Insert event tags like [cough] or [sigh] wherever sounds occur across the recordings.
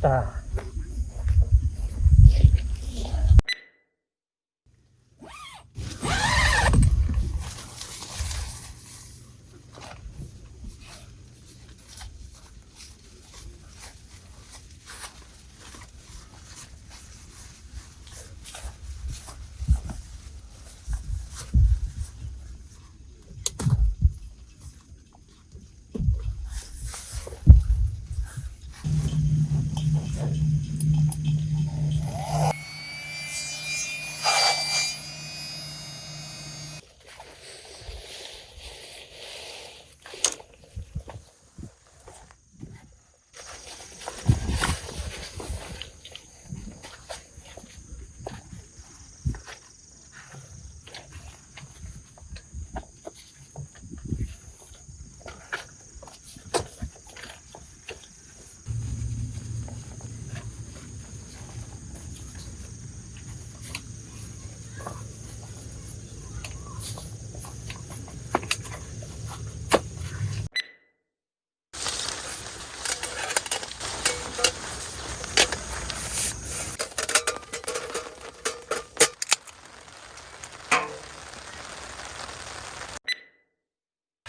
voltar.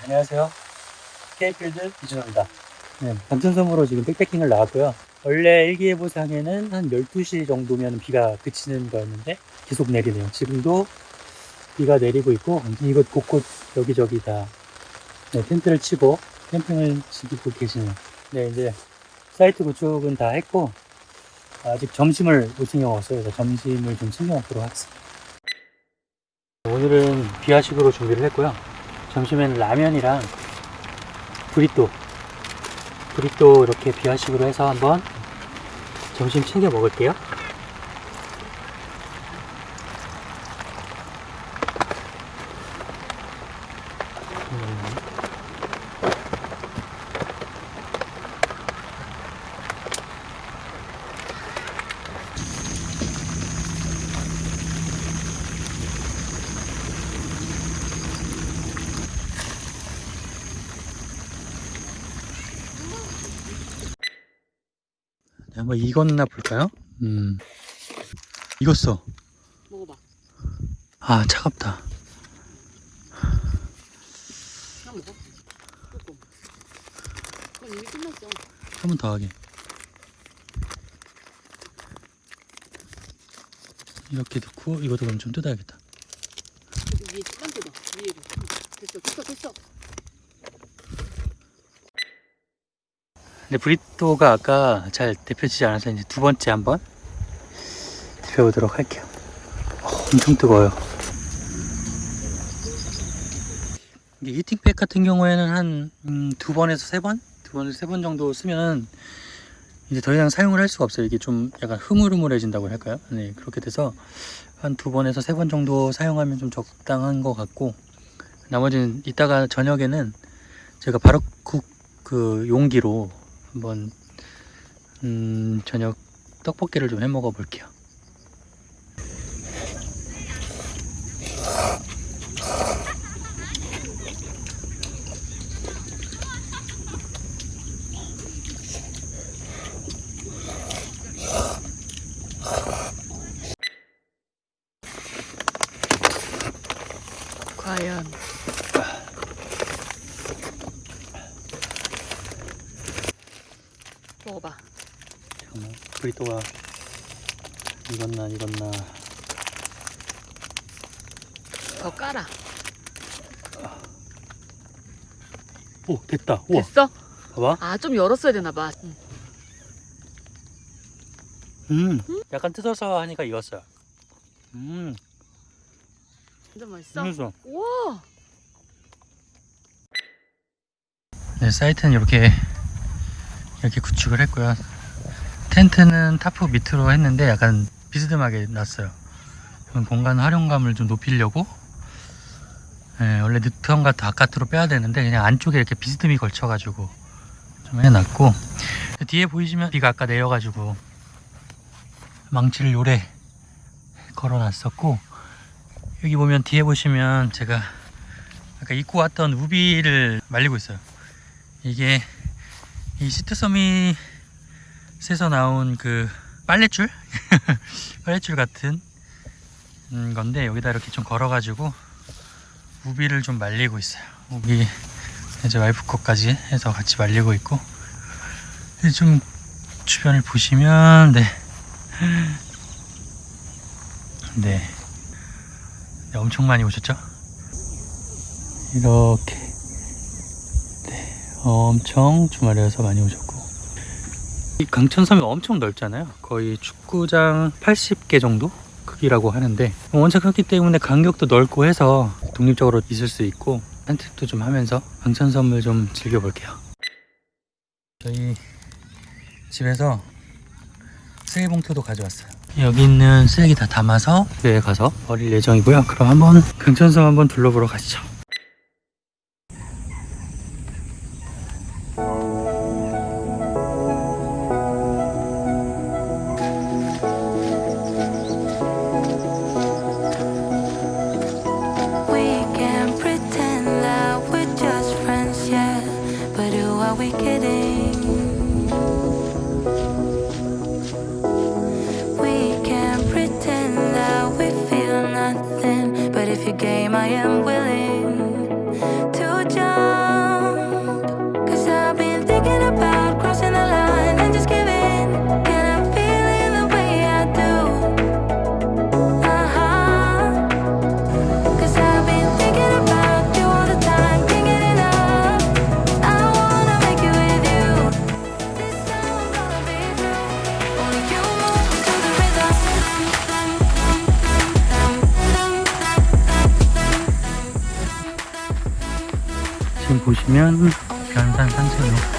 안녕하세요. K필드 이준호입니다. 네, 단천섬으로 지금 백패킹을 나왔고요. 원래 일기예보상에는 한 12시 정도면 비가 그치는 거였는데 계속 내리네요. 지금도 비가 내리고 있고 이곳 곳곳 여기저기 다 네, 텐트를 치고 캠핑을 즐기고 계시네요. 네, 이제 사이트 구축은 다 했고 아직 점심을 못 챙겨 먹었어요. 점심을 좀 챙겨 먹도록 하겠습니다. 오늘은 비화식으로 준비를 했고요. 점심에는 라면이랑 브리또 브리또 이렇게 비화식으로 해서 한번 점심 챙겨 먹을게요 한번 익었나 볼까요? 음 익었어 먹어봐. 아 차갑다 그냥 먹어. 조금. 그럼 이미 끝났어. 한 번 더 하게 이렇게 넣고 이것도 그럼 좀 뜯어야겠다 위에 만 뜯어. 위에로. 응. 됐어, 됐어, 됐어. 근데 브리또가 아까 잘 데펴지지 않아서 이제 두 번째 한번 데펴보도록 할게요. 어, 엄청 뜨거워요. 이게 히팅팩 같은 경우에는 한 음, 두 번에서 세 번? 두 번에서 세 번 정도 쓰면 이제 더 이상 사용을 할 수가 없어요. 이게 좀 약간 흐물흐물해진다고 할까요? 네, 그렇게 돼서 한 두 번에서 세 번 정도 사용하면 좀 적당한 것 같고 나머지는 이따가 저녁에는 제가 바로 국 그 용기로 한번 음, 저녁 떡볶이를 좀 해 먹어 볼게요. 과연. 먹어봐. 잠깐만 브리또가 익었나 익었나 더 깔아. 오 됐다 우와 됐어? 봐봐 아, 좀 열었어야 되나 봐. 응. 음 약간 뜯어서 하니까 익었어요 음 진짜 맛있어? 맛있어 우와! 네 사이트는 이렇게 이렇게 구축을 했고요 텐트는 타프 밑으로 했는데 약간 비스듬하게 놨어요 이건 공간 활용감을 좀 높이려고 네, 원래 느턴과 바깥으로 빼야 되는데 그냥 안쪽에 이렇게 비스듬히 걸쳐가지고 좀 해놨고. 뒤에 보이시면 비가 아까 내려가지고 망치를 요래 걸어놨었고 여기 보면 뒤에 보시면 제가 아까 입고 왔던 우비를 말리고 있어요. 이게 이 시트섬이 새서 나온 그 빨랫줄? [laughs] 빨랫줄 같은 음, 건데 여기다 이렇게 좀 걸어가지고 우비를 좀 말리고 있어요. 우비 이제 와이프 거까지 해서 같이 말리고 있고 좀 주변을 보시면 네. 네. 네, 엄청 많이 오셨죠? 이렇게 네, 엄청 주말이어서 많이 오셨고 이 강천섬이 엄청 넓잖아요. 거의 축구장 80개 정도 크기라고 하는데 원체 크기 때문에 간격도 넓고 해서 독립적으로 있을 수 있고 산책도 좀 하면서 강천섬을 좀 즐겨볼게요. 저희 집에서 쓰레기 봉투도 가져왔어요. 여기 있는 쓰레기 다 담아서 집에 가서 버릴 예정이고요. 그럼 한번 강천섬 한번 둘러보러 가시죠. 보시면 변산 산책로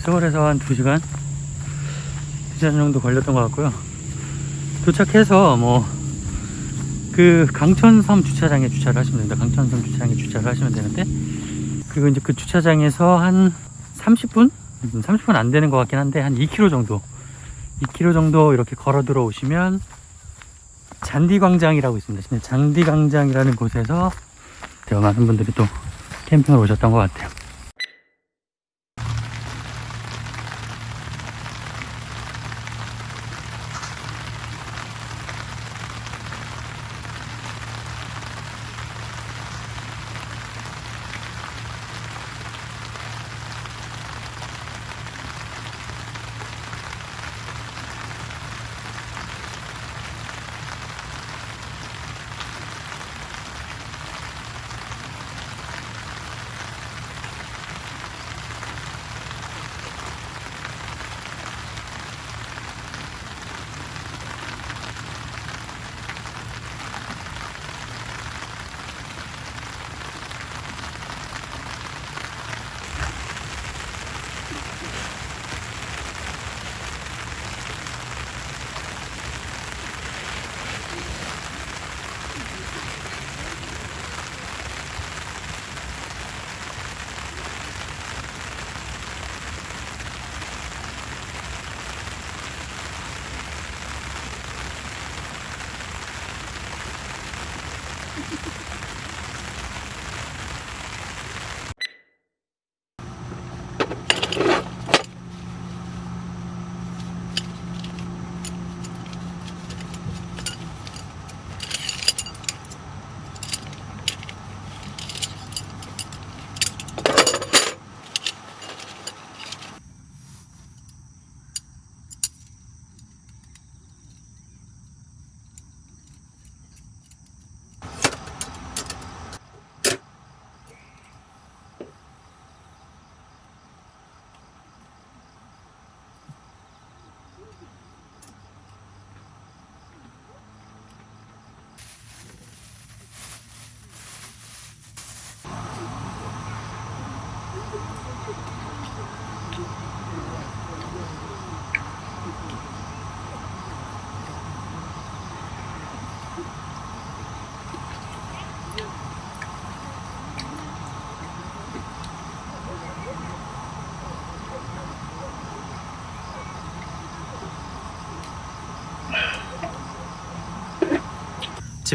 서울에서 한 2시간 2시간 정도 걸렸던 것 같고요. 도착해서 뭐 그 강천섬 주차장에 주차를 하시면 됩니다. 강천섬 주차장에 주차를 하시면 되는데 그리고 이제 그 주차장에서 한 30분? 30분 안 되는 것 같긴 한데 한 2km 정도 2km 정도 이렇게 걸어 들어오시면 잔디광장이라고 있습니다. 잔디광장이라는 곳에서 되게 많은 분들이 또 캠핑을 오셨던 것 같아요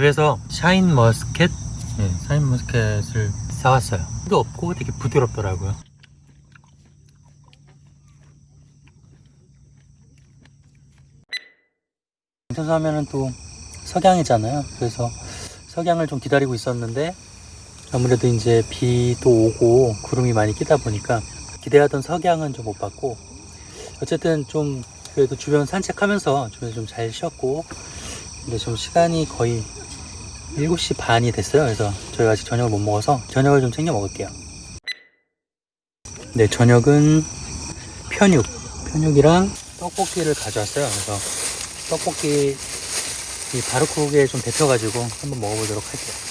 집에서 샤인 머스켓, 네, 샤인 머스켓을 사왔어요. 도 없고 되게 부드럽더라고요. 인천사 하면은 또 석양이잖아요. 그래서 석양을 좀 기다리고 있었는데 아무래도 이제 비도 오고 구름이 많이 끼다 보니까 기대하던 석양은 좀 못 봤고 어쨌든 좀 그래도 주변 산책하면서 주변에 좀잘 쉬었고 근데 좀 시간이 거의 7시 반이 됐어요. 그래서 저희가 아직 저녁을 못 먹어서 저녁을 좀 챙겨 먹을게요. 네, 저녁은 편육, 편육이랑 떡볶이를 가져왔어요. 그래서 떡볶이 이 바르크에 좀 데펴가지고 한번 먹어보도록 할게요.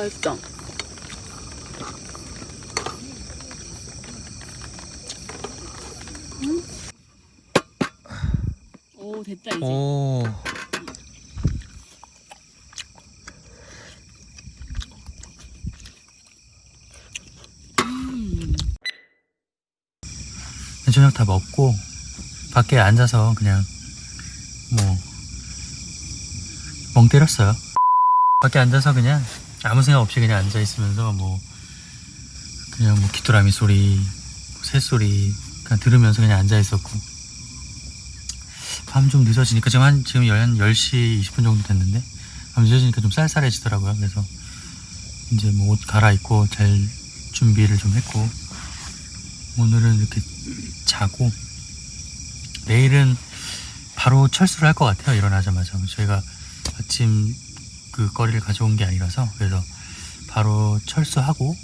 맛있다. 음. 오, 됐다, 이제. 오. 음. 저녁 다 먹고 밖에 앉아서 그냥 뭐 멍 때렸어요. 밖에 앉아서 그냥 아무 생각 없이 그냥 앉아 있으면서 뭐 그냥 뭐 귀뚜라미 소리, 새소리 그냥 들으면서 그냥 앉아 있었고 밤 좀 늦어지니까 지금 한 지금 한 10시 20분 정도 됐는데 밤 늦어지니까 좀 쌀쌀해지더라고요. 그래서 이제 뭐 옷 갈아입고 잘 준비를 좀 했고 오늘은 이렇게 자고 내일은 바로 철수를 할 것 같아요. 일어나자마자 저희가 아침 그 거리를 가져온 게 아니라서 그래서 바로 철수하고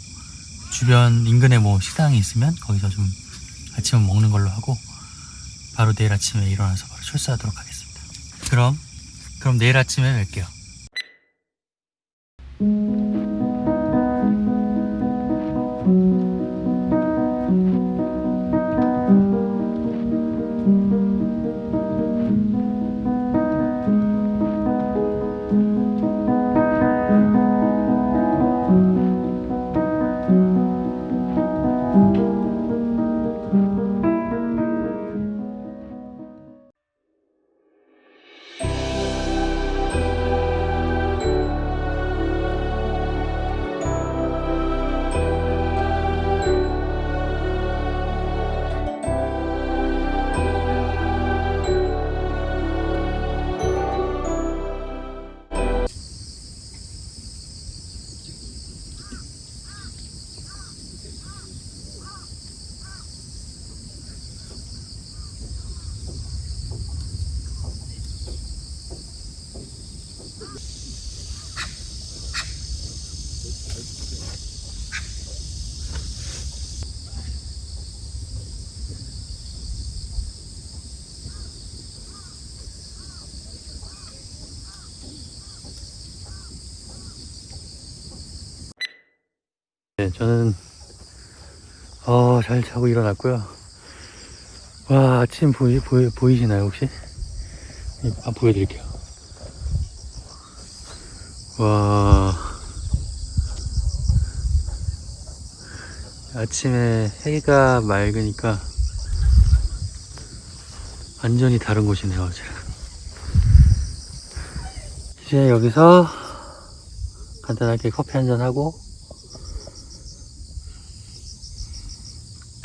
주변 인근에 뭐 식당이 있으면 거기서 좀 아침은 먹는 걸로 하고 바로 내일 아침에 일어나서 바로 철수하도록 하겠습니다. 그럼 그럼 내일 아침에 뵐게요. 네, 저는 어, 잘 자고 일어났고요. 와, 아침 보이, 보이, 보이시나요, 혹시? 이- 아, 보여드릴게요. 와. 아침에 해가 맑으니까 완전히 다른 곳이네요, 제가. 이제 여기서 간단하게 커피 한 잔 하고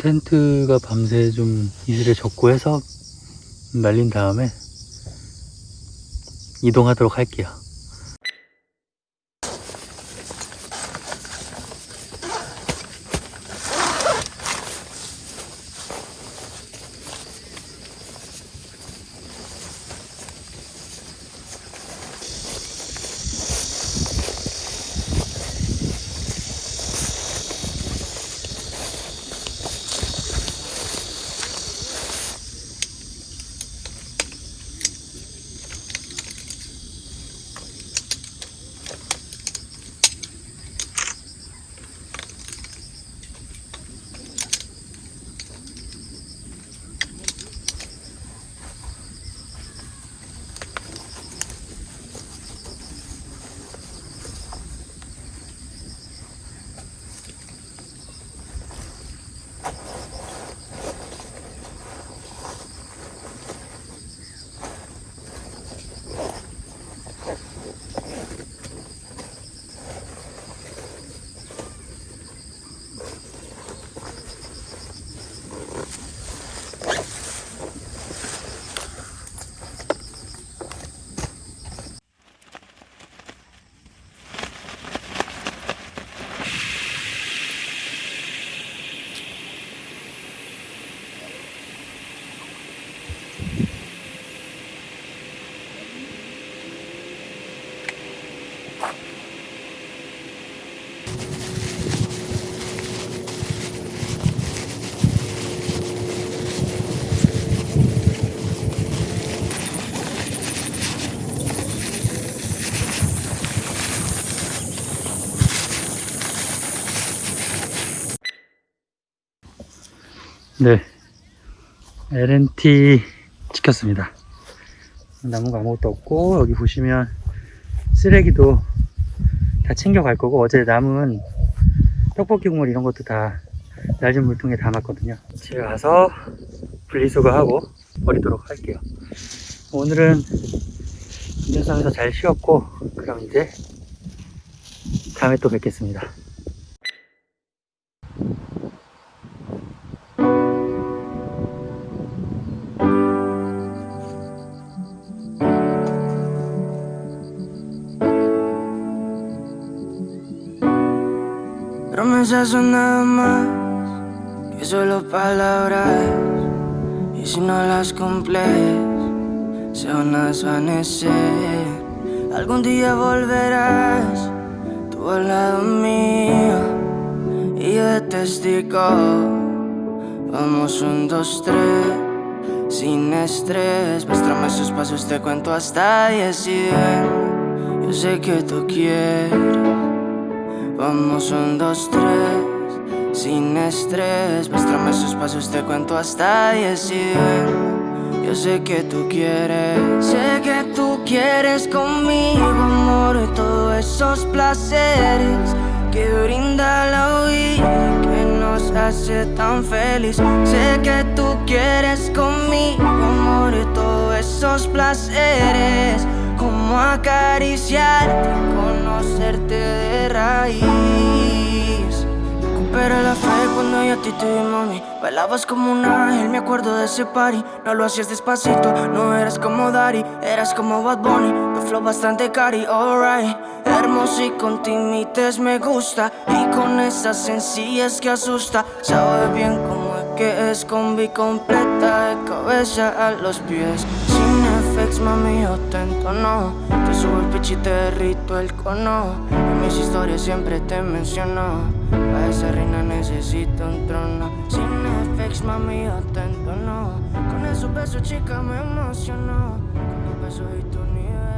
텐트가 밤새 좀 이슬에 젖고 해서 말린 다음에 이동하도록 할게요. LNT 지켰습니다. 나무가 아무것도 없고, 여기 보시면 쓰레기도 다 챙겨갈 거고, 어제 남은 떡볶이 국물 이런 것도 다 얇은 물통에 담았거든요. 집에 가서 분리수거하고 버리도록 할게요. 오늘은 운전석에서 잘 쉬었고, 그럼 이제 다음에 또 뵙겠습니다. Se van a desvanecer. Algún día volverás, tú al lado mío. Y yo de testigo. Vamos un, dos, tres. Sin estrés, muéstrame esos pasos, te cuento hasta diez y ven. Yo sé que tú quieres. Vamos un, dos, tres, sin estrés Muéstrame esos pasos, te cuento hasta diez y ven Yo sé que tú quieres Sé que tú quieres conmigo, amor todos esos placeres Que brinda la vida Que nos hace tan feliz Sé que tú quieres conmigo, amor todos esos placeres como acariciarte, conocerte de raíz. Recupera la fe cuando yo a ti te vi, mami. Bailabas como un ángel, me acuerdo de ese party. No lo hacías despacito, no eras como Daddy, eras como Bad Bunny. Tu flow bastante cari, alright. Hermoso y con me gusta. Y con esa sencillez que asusta. Sabes bien cómo es que es combi completa, de cabeza a los pies. Sin effects, mami, yo te. Te subo el pitch y te el cono. En mis historias siempre te menciono. A esa reina necesito un trono. Sin effects, mami, yo te entono. Con esos besos, chica, me emocionó. Con tus besos y tu nivel.